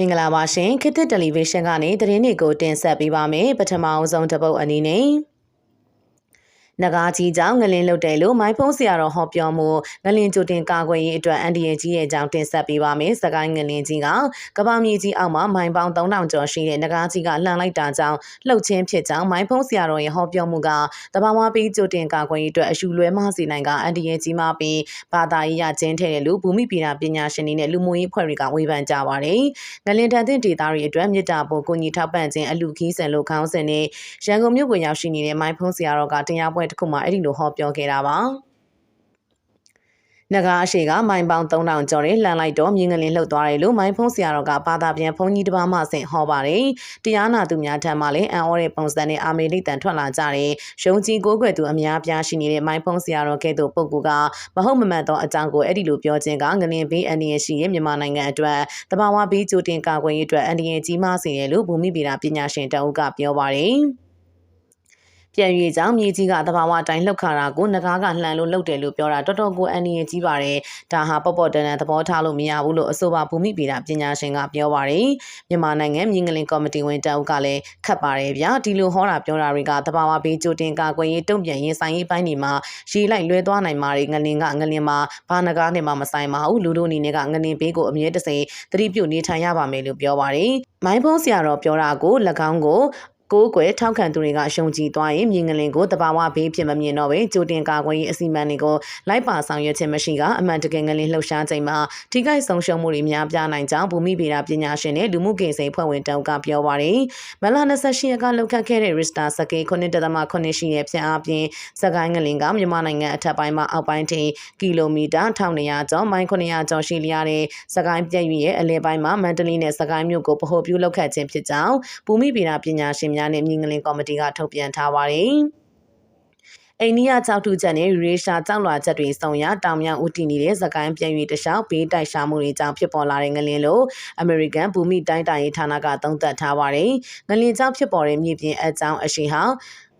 မင်္ဂလာပါရှင်ခေတ်သစ်တယ်လီဗေးရှင်းကနေသတင်းတွေကိုတင်ဆက်ပေးပါမယ်ပထမအဆုံးတစ်ပုတ်အနေနဲ့ နဂါကြီးကြောင့်ငလင်းလုတ်တယ်လို့မိုင်းဖုံးဆရာတော်ဟောပြောမှုငလင်းကြိုတင်ကာကွယ်ရေးအတွက်အန်ဒီယကြီးရဲ့ကြောင့်တင်ဆက်ပေးပါမယ်။စကိုင်းငလင်းကြီးကကဘာမြေကြီးအောက်မှာမိုင်းပေါင်း3000ကျော်ရှိတဲ့နဂါကြီးကလှန်လိုက်တာကြောင့်လှုပ်ချင်းဖြစ်ကြောင်းမိုင်းဖုံးဆရာတော်ရဲ့ဟောပြောမှုကတဘာဝပြီးကြိုတင်ကာကွယ်ရေးအတွက်အရှူလွဲမစီနိုင်ကအန်ဒီယကြီးမှပြီးဘာသာရေးရကျင်းထဲတယ်လို့ဘူမိပြည်နာပညာရှင်တွေနဲ့လူမှုရေးဖွဲ့တွေကဝေဖန်ကြပါတယ်။ငလင်းတန်တဲ့ဒေသတွေအတွက်မြစ်တာပိုကိုညီထောက်ပံ့ခြင်းအလူခီးဆန်လို့ခေါင်းစဉ်နဲ့ရန်ကုန်မြို့ကိုရောက်ရှိနေတဲ့မိုင်းဖုံးဆရာတော်ကတရားပွဲတစ်ခုမှာအဲ့ဒီလိုဟောပြောခဲ့တာပါနဂါအရှိကမိုင်ပေါင်း3000ကျော်တဲ့လှန်လိုက်တော့မြင်းကလင်းလှုပ်သွားတယ်လို့မိုင်းဖုံးဆရာတော်ကဘာသာပြန်ဘုန်းကြီးတစ်ပါးမှဆင့်ဟောပါတယ်။တရားနာသူများထံမှလည်းအံ့ဩတဲ့ပုံစံနဲ့အာမေလိတန်ထွက်လာကြတယ်။ရုံကြီးကိုးကွယ်သူအများပြားရှိနေတဲ့မိုင်းဖုံးဆရာတော်ကဲ့သို့ပုဂ္ဂိုလ်ကမဟုတ်မမှန်သောအကြောင်းကိုအဲ့ဒီလိုပြောခြင်းကငလင်ဘေးအန္တရာယ်ရှိရဲ့မြန်မာနိုင်ငံအတွက်တဘာဝဘေးကြိုတင်ကာကွယ်ရေးအတွက်အန္တရာယ်ကြီးမားစေတယ်လို့ဘူမိဗေဒပညာရှင်တအုပ်ကပြောပါတယ်။ ပြန်ရွေကြောင့်မြေကြီးကတဘာဝအတိုင်းလှုပ်ခါတာကိုငကားကလှန်လို့လှုပ်တယ်လို့ပြောတာတော်တော်ကိုအန်နီရကြီးပါတယ်ဒါဟာပေါ့ပေါ့တန်တန်သဘောထားလို့မရဘူးလို့အဆိုပါဘူမိဗေဒပညာရှင်ကပြောပါတယ်မြန်မာနိုင်ငံမြင်းကလင်ကော်မတီဝင်တအုပ်ကလည်းခတ်ပါတယ်ဗျာဒီလိုဟောတာပြောတာတွေကတဘာဝဘေးကြိုတင်ကာကွယ်ရေးတုံ့ပြန်ရေးဆိုင်ရေးပိုင်းတွေမှာရေလိုက်လွဲသွားနိုင်မှာတွေငလင်ကငလင်မှာဘာနကားနဲ့မှမဆိုင်ပါဘူးလူတို့အနေနဲ့ကငလင်ဘေးကိုအမြဲတစေသတိပြုနေထိုင်ရပါမယ်လို့ပြောပါတယ်မိုင်းဖုံးဆရာတော်ပြောတာကို၎င်းကို ကိုးကွယ်ထောက်ခံသူတွေကရှုံကြည်သွားရင်မြင်းငလင်ကိုတဘာဝဘေးဖြစ်မမြင်တော့ပဲကြိုတင်ကာကွယ်ရေးအစီအမံတွေကိုလိုက်ပါဆောင်ရွက်ခြင်းမရှိကအမှန်တကယ်ငလင်လှုပ်ရှားချိန်မှာထိခိုက်ဆုံးရှုံးမှုတွေများပြားနိုင်ကြောင်းဘူမိဗေဒပညာရှင်နဲ့လူမှုကိစ္စဖွဲ့ဝင်တောင်ကပြောပါရယ်မလ28ရက်ကလှုပ်ခတ်ခဲ့တဲ့ Rista စကေ9.8ရှိရဲ့ဖြစ်အားဖြင့်စကိုင်းငလင်ကမြန်မာနိုင်ငံအထက်ပိုင်းမှာအောက်ပိုင်းထိကီလိုမီတာ1200ကျော်မိုင်900ကျော်ရှိလျားတဲ့စကိုင်းပြည့်ရွရဲ့အလဲပိုင်းမှာမန္တလေးနဲ့စကိုင်းမြို့ကိုပဟိုပြုလှုပ်ခတ်ခြင်းဖြစ်ကြောင်းဘူမိဗေဒပညာရှင်များနဲ့မြင်းငလင်ကော်မတီကထုတ်ပြန်ထားပါတယ်။အိန္ဒိယကြောက်ထုချက်နဲ့ရေရှာကြောက်လွာချက်တွေစုံရတောင်မြောင်ဦးတည်နေတဲ့သကိုင်းပြန်၍တခြားဘေးတိုက်ရှာမှုတွေကြောင့်ဖြစ်ပေါ်လာတဲ့ငလင်းလို့ American ဘူမိတိုင်းတိုင်းဌာနကသုံးသပ်ထားပါတယ်။ငလင်းကြောင့်ဖြစ်ပေါ်တဲ့မြေပြင်အကြောင်းအရှိဟောင်း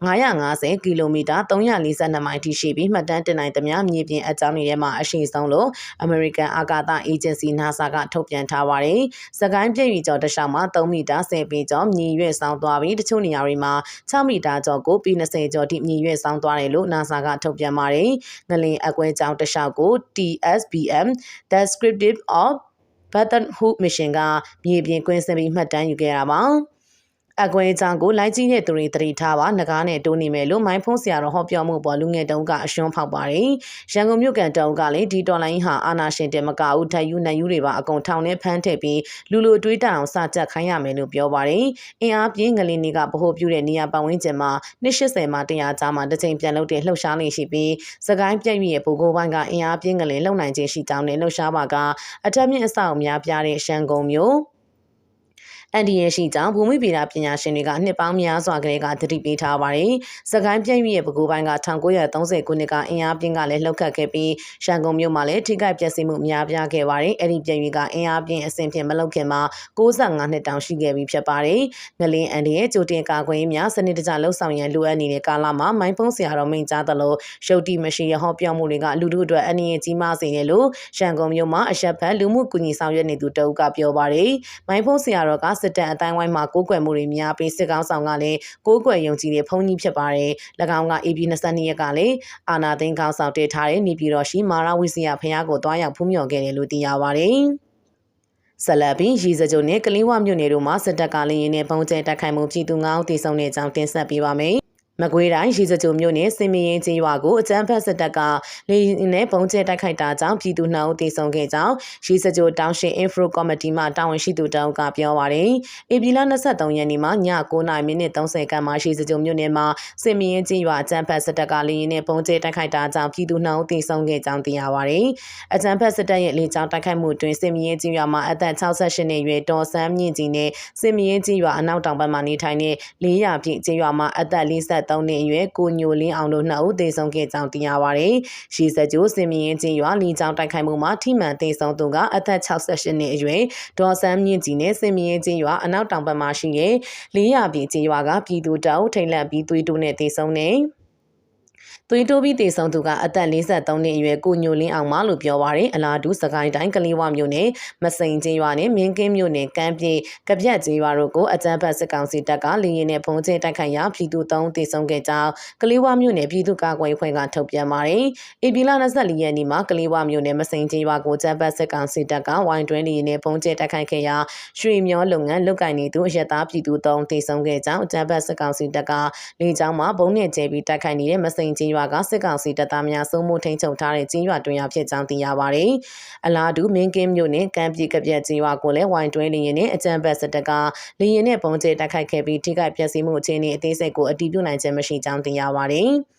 950ကီလိုမီတာ342မိုင်ထိရှိပြီးမှတ်တမ်းတင်နိုင်သမျှမြေပြင်အကြောင်းတွေထဲမှာအရှိဆုံးလို့ American အာကာသ Agency NASA ကထုတ်ပြန်ထားပါတယ်။စကိုင်းပြည့်ရီကျော်တစ်လျှောက်မှာ3မီတာ10ပေကျော်မြည်ရွက်ဆောင်းသွားပြီးတချို့နေရာတွေမှာ6မီတာကျော်ကိုပြီး20ကျော်ထိမြည်ရွက်ဆောင်းသွားတယ်လို့ NASA ကထုတ်ပြန်ပါတယ်။ငလင်အကွဲကြောင်တစ်လျှောက်ကို TSBM Descriptive of Brotherhood Mission ကမြေပြင်ကွင်းစင်ပြီးမှတ်တမ်းယူခဲ့တာပါ။ အကွဲကြောင့်ကိုလိုက်ကြီးတဲ့သူတွေတတိထားပါငကားနဲ့တိုးနေမယ်လို့မိုင်းဖုံးဆရာတော်ဟောပြောမှုပေါ်လူငယ်တုံးကအရှွန်းဖောက်ပါတယ်ရန်ကုန်မြို့ကန်တုံးကလည်းဒီတော်လိုင်းဟာအာနာရှင်တင်မကဦးထယူနယူတွေပါအကုန်ထောင်နဲ့ဖမ်းထည့်ပြီးလူလူတွေးတအောင်စကြက်ခိုင်းရမယ်လို့ပြောပါတယ်အင်အားပြင်းငလင်းတွေကဗဟိုပြုတဲ့နေရာပတ်ဝန်းကျင်မှာ280မှ100ကျားမှာတစ်ချိန်ပြန်လုပ်တဲ့လှုပ်ရှားနေရှိပြီးစကိုင်းပြည့်ရဲ့ဘူကိုပိုင်းကအင်အားပြင်းငလင်းလုံနိုင်ခြင်းရှိကြောင်းနဲ့လှုပ်ရှားပါကအထက်မြင့်အဆောက်အများပြားတဲ့ရှန်ကုန်မြို့ အန်ဒီရဲ့ရှိကြောင်းဘူမိဗေဒပညာရှင်တွေကနှစ်ပေါင်းများစွာကလေးကသတိပေးထားပါတယ်။စကိုင်းပြည့်ရဲ့ပဲခူးပိုင်းက1930ခုနှစ်ကအင်အားပြင်းကလည်းလှုပ်ခတ်ခဲ့ပြီးရန်ကုန်မြို့မှာလည်းထိခိုက်ပျက်စီးမှုများပြားခဲ့ပါတယ်။အဲ့ဒီပြည့်ကအင်အားပြင်းအဆင့်ဖြင့်မလုပ်ခင်မှာ65နှစ်တောင်ရှိခဲ့ပြီးဖြစ်ပါတယ်။ငလင်းအန်ဒီရဲ့ကြိုတင်ကာကွယ်ရေးများစနစ်တကျလှုပ်ဆောင်ရန်လိုအပ်နေတဲ့ကာလမှာမိုင်းဖုံးဆရာတော်မိန်ကြားသလိုရုပ်တိမရှိရဟောပြောမှုတွေကလူတို့အတွက်အနည်းငယ်ကြီးမားစေတယ်လို့ရန်ကုန်မြို့မှာအရက်ဖက်လူမှုကူညီဆောင်ရွက်နေသူတအုပ်ကပြောပါတယ်။မိုင်းဖုံးဆရာတော်ကစစ်တပ်အတိုင်းဝိုင်းမှာကိုးကွယ်မှုတွေများပြီးစစ်ကောင်းဆောင်ကလည်းကိုးကွယ်ယုံကြည်တဲ့ဘုန်းကြီးဖြစ်ပါတယ်။၎င်းက AB 22ရက်ကလည်းအာနာသိန်းကောင်းဆောင်တည်ထားတဲ့နေပြည်တော်ရှိမာရဝိစီယဖခင်ကိုတွားရောက်ဖူးမြော်ခဲ့တယ်လို့သိရပါတယ်။ဆလဘီရီစကြိုနဲ့ကလင်းဝမြို့နယ်တို့မှာစစ်တပ်ကလည်းရင်းနဲ့ပုံကျဲတိုက်ခိုက်မှုပြည်သူ9ဦးသေဆုံးတဲ့အကြောင်းတင်ဆက်ပေးပါမယ် မကွေးတိုင်းရေစကြိုမြို့နယ်စင်မရင်ကျေးရွာကိုအကြမ်းဖက်စစ်တပ်ကလေနဲ့ပုံကျဲတိုက်ခိုက်တာကြောင့်ပြည်သူနှောက်တေဆုံးခဲ့ကြောင်းရေစကြိုတောင်ရှင် Info Committee မှတာဝန်ရှိသူတောင်ကပြောပါရယ်။ဧပြီလ23ရက်နေ့မှာည9:30မိနစ်30ခန်းမှာရေစကြိုမြို့နယ်မှာစင်မရင်ကျေးရွာအကြမ်းဖက်စစ်တပ်ကလေနဲ့ပုံကျဲတိုက်ခိုက်တာကြောင့်ပြည်သူနှောက်တေဆုံးခဲ့ကြောင်းသိရပါရယ်။အကြမ်းဖက်စစ်တပ်ရဲ့လေကြောင်းတိုက်ခိုက်မှုတွင်စင်မရင်ကျေးရွာမှာအသက်68နှစ်အရွယ်တော်ဆန်းမြင့်ကြီးနဲ့စင်မရင်ကျေးရွာအနောက်တောင်ဘက်မှာနေထိုင်တဲ့400ပြည့်ကျေးရွာမှာအသက်40 23နှစ်အရွယ်ကိုညိုလင်းအောင်တို့နှစ်ဦးသေဆုံးခဲ့ကြောင်းသိရပါတယ်။ရှီစကြိုးစင်မင်းချင်းရွာလီချောင်းတိုက်ခိုက်မှုမှာထိမှန်သေဆုံးသူကအသက်68နှစ်အရွယ်ဒေါ်ဆန်းမြင့်ကြီးနဲ့စင်မင်းချင်းရွာအနောက်တောင်ဘက်မှာရှိတဲ့400ပြည်ချင်းရွာကပြည်သူတောက်ထိန်လန့်ပြီးသွေးတိုးနဲ့သေဆုံးနေ သွေးတိုးပြီးတည်ဆုံသူကအသက်53နှစ်အရွယ်ကိုညိုလင်းအောင်မလို့ပြောပါရယ်အလားတူစကိုင်းတိုင်းကလေးဝမြို့နယ်မစိန်ချင်းရွာနဲ့မင်းကင်းမြို့နယ်ကမ်းပြေကပြက်ချင်းရွာတို့ကိုအကြမ်းဖက်စစ်ကောင်စီတပ်ကလေရင်နဲ့ဖုံးကျဲတိုက်ခိုက်ရာပြည်သူ3တည်ဆုံခဲ့ကြောင်းကလေးဝမြို့နယ်ပြည်သူ့ကာကွယ်အဖွဲ့ကထုတ်ပြန်ပါတယ်။ဧပြီလ24ရက်နေ့မှာကလေးဝမြို့နယ်မစိန်ချင်းရွာကိုအကြမ်းဖက်စစ်ကောင်စီတပ်ကဝိုင်းတွင်းလေရင်နဲ့ဖုံးကျဲတိုက်ခိုက်ခဲ့ရာရွှေမျောလုပ်ငန်းလုပ်ကိုင်နေသူအရက်သားပြည်သူ3တည်ဆုံခဲ့ကြောင်းအကြမ်းဖက်စစ်ကောင်စီတပ်ကလေကြောင်းမှာဘုံနဲ့ကျဲပြီးတိုက်ခိုက်နေတဲ့မစိန်ချင်းရွာကစစ်ကောင်စီတပ်သားများစိုးမိုးထိန်ချုပ်ထားတဲ့ကျင်းရွာတွင်ရဖြစ်ကြောင်းသိရပါတယ်။အလားတူမင်းကင်းမြို့နယ်ကမ်းပြေကပြက်ကျင်းရွာကိုလည်းဝိုင်းတွဲလင်းရင်နဲ့အကြံဘက်စစ်တပ်ကလင်းရင်နဲ့ပုံကျဲတိုက်ခိုက်ခဲ့ပြီးထိခိုက်ပျက်စီးမှုအခြေအနေအသေးစိတ်ကိုအတည်ပြုနိုင်ခြင်းမရှိကြောင်းသိရပါတယ်။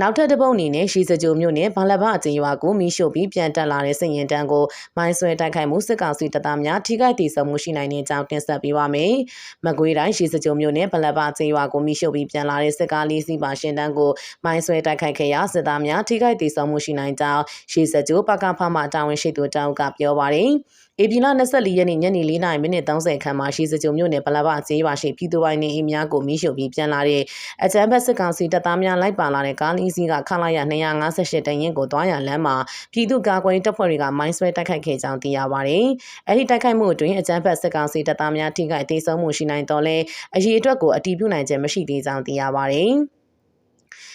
နောက်ထပ်တစ်ပုတ်အနေနဲ့ရှီစကြိုမြို့နယ်ဘာလဘအကျဉ်းရွာကိုမိရှို့ပြီးပြန်တက်လာတဲ့စစ်ရင်တန်းကိုမိုင်းဆွဲတိုက်ခိုက်မှုစစ်ကောင်စီတပ်သားများထိခိုက်ဒေဆုံးမှုရှိနိုင်တဲ့အကြောင်းတင်ဆက်ပေးပါမယ်။မကွေးတိုင်းရှီစကြိုမြို့နယ်ဘာလဘအကျဉ်းရွာကိုမိရှို့ပြီးပြန်လာတဲ့စစ်ကားလေးစီးပါရှင်တန်းကိုမိုင်းဆွဲတိုက်ခိုက်ခဲ့ရာစစ်သားများထိခိုက်ဒေဆုံးမှုရှိနိုင်ကြောင်းရှီစကြိုပကဖမှတာဝန်ရှိသူတောက်ကပြောပါတယ်။ဧပြီလ24ရက်နေ့ညနေ4:30မိနစ်30ခန်းမှာရှိစကြုံမြို့နယ်ပလဘကျေးရွာရှိပြည်သူပိုင်နေအိမ်များကိုမိရှို့ပြီးပြန်လာတဲ့အကြမ်းဖက်စစ်ကောင်စီတပ်သားများလိုက်ပါလာတဲ့ကားလေးစီးကခလာရ258တရင်ကိုတွားရလမ်းမှာပြည်သူ့ကာကွယ်တပ်ဖွဲ့တွေကမိုင်းဆွဲတိုက်ခိုက်ခဲ့ကြောင်းသိရပါတယ်။အဲဒီတိုက်ခိုက်မှုအတွင်းအကြမ်းဖက်စစ်ကောင်စီတပ်သားများထိခိုက်ဒေဆုံးမှုရှိနိုင်တော့လဲအရေးအတွက်ကိုအတည်ပြုနိုင်ခြင်းမရှိသေးကြောင်းသိရပါတယ်။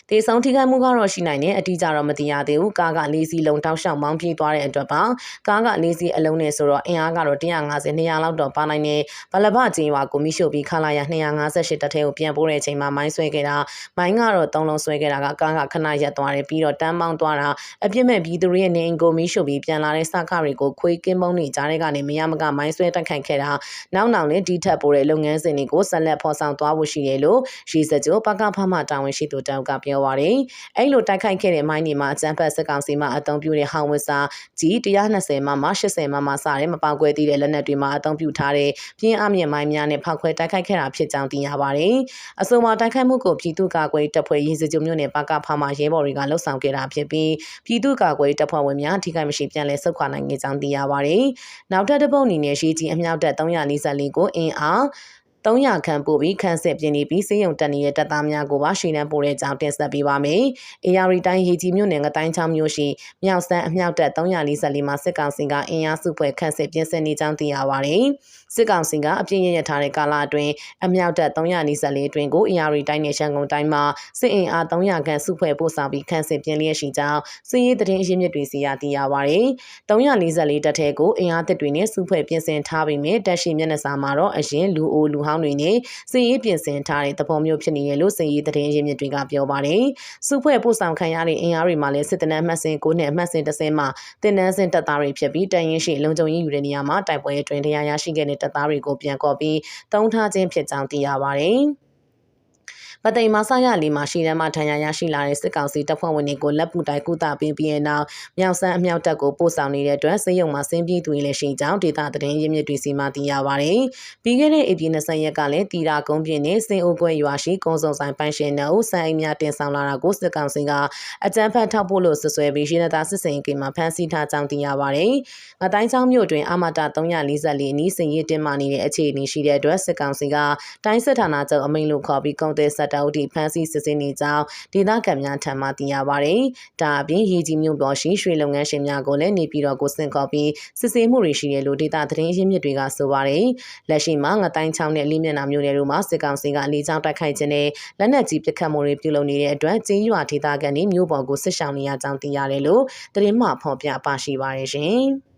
တေဆုံးထိခိုက်မှုကတော့ရှိနိုင်တယ်အတိအကျတော့မသိရသေးဘူးကားကလေးစီးလုံးတောက်လျှောက်မောင်းပြေးသွားတဲ့အတွက်ပါကားကလေးစီးအလုံးနဲ့ဆိုတော့အင်အားကတော့150 200လောက်တော့ပါနိုင်တယ်ဘလဘကျင်းရွာကိုမိရှုပ်ပြီးခလာရ258တက်ထဲကိုပြန်ပို့တဲ့အချိန်မှာမိုင်းဆွဲခဲ့တာမိုင်းကတော့သုံးလုံးဆွဲခဲ့တာကကားကခဏရက်သွားတယ်ပြီးတော့တန်းပေါင်းသွားတာအပြစ်မဲ့ပြည်သူတွေရဲ့နေအိမ်ကိုမိရှုပ်ပြီးပြန်လာတဲ့စခတွေကိုခွေးကင်းပုံးနေကြားတဲ့ကနေမရမကမိုင်းဆွဲတက်ခိုက်ခဲ့တာနောက်နောက်နဲ့ဒီထက်ပိုတဲ့လုပ်ငန်းစဉ်တွေကိုဆက်လက်ဖော်ဆောင်သွားဖို့ရှိတယ်လို့ရီစကြိုပကဖမှတာဝန်ရှိသူတောက်ကပြောပါတယ်။အဲ့လိုတိုက်ခိုက်ခဲ့တဲ့မိုင်းတွေမှာအကြမ်းဖက်စစ်ကောင်စီမှအသုံးပြုတဲ့ဟောင်ဝစ်စာကြီး120မှမှ80မှမှစတဲ့မပေါက်ကွဲသေးတဲ့လက်နက်တွေမှာအသုံးပြုထားတဲ့ပြင်းအမြင့်မိုင်းများနဲ့ဖောက်ခွဲတိုက်ခိုက်ခဲ့တာဖြစ်ကြောင်းသိရပါတယ်။အဆိုမှာတိုက်ခိုက်မှုကိုပြည်သူ့ကာကွယ်တပ်ဖွဲ့ရင်းစကြုံမြို့နယ်ပကဖမှရဲဘော်တွေကလှုပ်ဆောင်ခဲ့တာဖြစ်ပြီးပြည်သူ့ကာကွယ်တပ်ဖွဲ့ဝင်များထိခိုက်မရှိပြန်လည်ဆုတ်ခွာနိုင်ခဲ့ကြောင်းသိရပါတယ်။နောက်ထပ်တစ်ပုတ်အနေနဲ့ရှိကြီးအမြောက်တပ်344ကိုအင်အား 300ခန့်ပို့ပြီးခန်းစစ်ပြင်နေပြီးစေယုံတက်နေတဲ့တပ်သားများကိုပါရှိနှံပို့တဲ့အကြောင်းတင်ဆက်ပေးပါမယ်။အေယာရီတိုင်းရေကြီးမြို့နယ်ကတိုင်းချောင်းမြို့ရှိမြောက်စမ်းအမြောက်တပ်344မှာစစ်ကောင်စီကအင်အားစုဖွဲ့ခန့်စစ်ပြင်ဆင်နေကြောင်းသိရပါတယ်။စစ်ကောင်စီကအပြင်းရရထားတဲ့ကာလအတွင်းအမြောက်တပ်344အတွင်းကိုအေယာရီတိုင်းနဲ့ရှမ်းကုန်တိုင်းမှာစစ်အင်အား300ခန့်စုဖွဲ့ပို့ဆောင်ပြီးခန့်စစ်ပြင်လျက်ရှိကြောင်းစစ်ရေးသတင်းအရင်းမြစ်တွေစီရသိရပါတယ်။344တပ်ထဲကိုအင်အားသစ်တွေနဲ့စုဖွဲ့ပြင်ဆင်ထားပြီးမြတပ်ရှိမျက်နှာစာမှာတော့အရင်လူအိုလူဟောင်းတွေနဲ့စစ်ရေးပြင်ဆင်ထားတဲ့သဘောမျိုးဖြစ်နေရလို့စစ်ရေးသတင်းရင်းမြစ်တွေကပြောပါတယ်။စုဖွဲ့ပို့ဆောင်ခံရတဲ့အင်အားတွေမှာလည်းစစ်တနက်မှတ်စဉ်9နဲ့မှတ်စဉ်10မှာတင်နန်းစဉ်တပ်သားတွေဖြစ်ပြီးတန်ရင်ရှိလုံခြုံရေးယူတဲ့နေရာမှာတိုက်ပွဲအတွင်းတရားရရှိခဲ့တဲ့တပ်သားတွေကိုပြန်ကော်ပြီးတုံးထားခြင်းဖြစ်ကြောင်းသိရပါတယ်။ ပသိမ်မဆရလီမှာရှိတဲ့မှထံရရရှိလာတဲ့စစ်ကောင်စီတပ်ဖွဲ့ဝင်တွေကိုလက်ပူတိုင်ကုသပေးပြီးတဲ့နောက်မြောက်ဆန်းအမြောက်တပ်ကိုပို့ဆောင်နေတဲ့အတွက်စစ်ရုံမှာစင်းပြေးသူတွေလည်းရှိကြောင်းဒေသသတင်းရင်းမြစ်တွေစီမှသိရပါတယ်။ပြီးခဲ့တဲ့ဧပြီ20ရက်ကလည်းတီရာကုန်းပြင်းနဲ့စင်အိုကွဲရွာရှိကုန်းစုံဆိုင်ပိုင်ရှင်နှုတ်စံအိမ်များတင်ဆောင်လာတာကိုစစ်ကောင်စီကအကြမ်းဖက်ထောက်ပို့လို့ဆွဆွဲပြီးရှင်းသာစစ်စင်ကိမှာဖမ်းဆီးထားကြောင်းသိရပါတယ်။ငတိုင်းချောင်းမြို့တွင်အမတာ344နီးစင်ရတင်မာနေတဲ့အခြေအနေရှိတဲ့အတွက်စစ်ကောင်စီကတိုင်းစစ်ဌာနချုပ်အမိန့်လို့ခေါ်ပြီးကုန်တဲ့ဆက်တောက်တီဖမ်းဆီးစစ်ဆေးနေကြောင်းဒေသခံများထံမှသိရပါဗျ။ဒါအပြင်ရေကြီးမြို့ပေါ်ရှိရွှေလုပ်ငန်းရှင်များကိုလည်းနေပြည်တော်ကိုဆင့်ခေါ်ပြီးစစ်ဆေးမှုတွေရှိတယ်လို့ဒေသသတင်းရင်းမြစ်တွေကဆိုပါတယ်။လက်ရှိမှာငတိုင်းချောင်းနဲ့လိမျက်နှာမြို့နယ်တို့မှာစစ်ကောင်စီကအလေးချောင်းတိုက်ခိုက်ခြင်းနဲ့လက်နက်ကြီးပစ်ခတ်မှုတွေပြုလုပ်နေတဲ့အတွက်ကျင်းရွာဒေသခံတွေမြို့ပေါ်ကိုစစ်ရှောင်နေရကြောင်းသိရတယ်လို့သတင်းမှဖော်ပြပါရှိပါရရှင်။